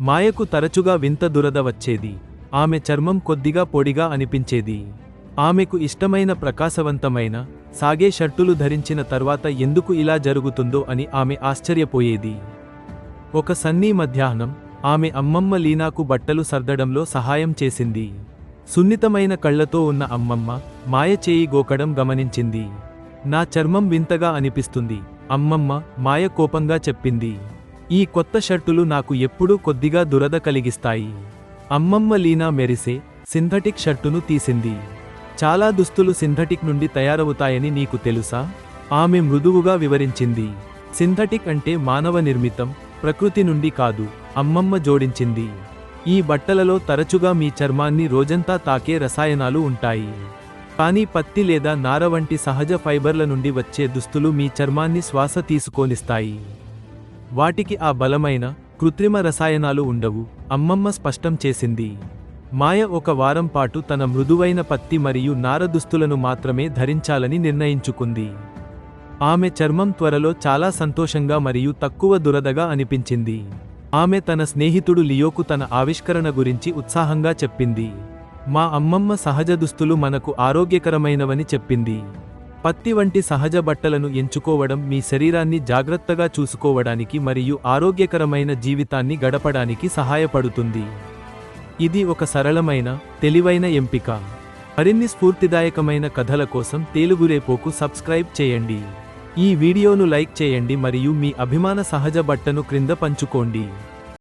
మాయకు తరచుగా వింత దురద వచ్చేది. ఆమె చర్మం కొద్దిగా పొడిగా అనిపించేది. ఆమెకు ఇష్టమైన ప్రకాశవంతమైన సాగే షర్టులు ధరించిన తర్వాత ఎందుకు ఇలా జరుగుతుందో అని ఆమె ఆశ్చర్యపోయేది. ఒక సన్నీ మధ్యాహ్నం ఆమె అమ్మమ్మ లీనాకు బట్టలు సర్దడంలో సహాయం చేసింది. సున్నితమైన కళ్ళతో ఉన్న అమ్మమ్మ మాయ చేయి గోకడం గమనించింది. నా చర్మం వింతగా అనిపిస్తుంది అమ్మమ్మ మాయ కోపంగా చెప్పింది. ఈ కొత్త షర్టులు నాకు ఎప్పుడూ కొద్దిగా దురద కలిగిస్తాయి. అమ్మమ్మ లీనా మెరిసే సింథటిక్ షర్టును తీసింది. చాలా దుస్తులు సింథటిక్ నుండి తయారవుతాయని నీకు తెలుసా? ఆమె మృదువుగా వివరించింది. సింథటిక్ అంటే మానవ నిర్మితం ప్రకృతి నుండి కాదు అమ్మమ్మ జోడించింది. ఈ బట్టలలో తరచుగా మీ చర్మాన్ని రోజంతా తాకే రసాయనాలు ఉంటాయి. కానీ పత్తి లేదా నార వంటి సహజ ఫైబర్ల నుండి వచ్చే దుస్తులు మీ చర్మాన్ని శ్వాస తీసుకోనిస్తాయి. వాటికి ఆ బలమైన కృత్రిమ రసాయనాలు ఉండవు అమ్మమ్మ స్పష్టం చేసింది. మాయ ఒక వారం పాటు తన మృదువైన పత్తి మరియు నార దుస్తులను మాత్రమే ధరించాలని నిర్ణయించుకుంది. ఆమె చర్మం త్వరలో చాలా సంతోషంగా మరియు తక్కువ దురదగా అనిపించింది. ఆమె తన స్నేహితుడు లియోకు తన ఆవిష్కరణ గురించి ఉత్సాహంగా చెప్పింది. మా అమ్మమ్మ సహజ దుస్తులు మనకు ఆరోగ్యకరమైనవని చెప్పింది. పత్తి వంటి సహజ బట్టలను ఎంచుకోవడం మీ శరీరాన్ని జాగ్రత్తగా చూసుకోవడానికి మరియు ఆరోగ్యకరమైన జీవితాన్ని గడపడానికి సహాయపడుతుంది. ఇది ఒక సరళమైన తెలివైన ఎంపిక. మరిన్ని స్ఫూర్తిదాయకమైన కథల కోసం తేలుగురేపోకు సబ్స్క్రైబ్ చేయండి. ఈ వీడియోను లైక్ చేయండి మరియు మీ అభిమాన సహజ బట్టను క్రింద పంచుకోండి.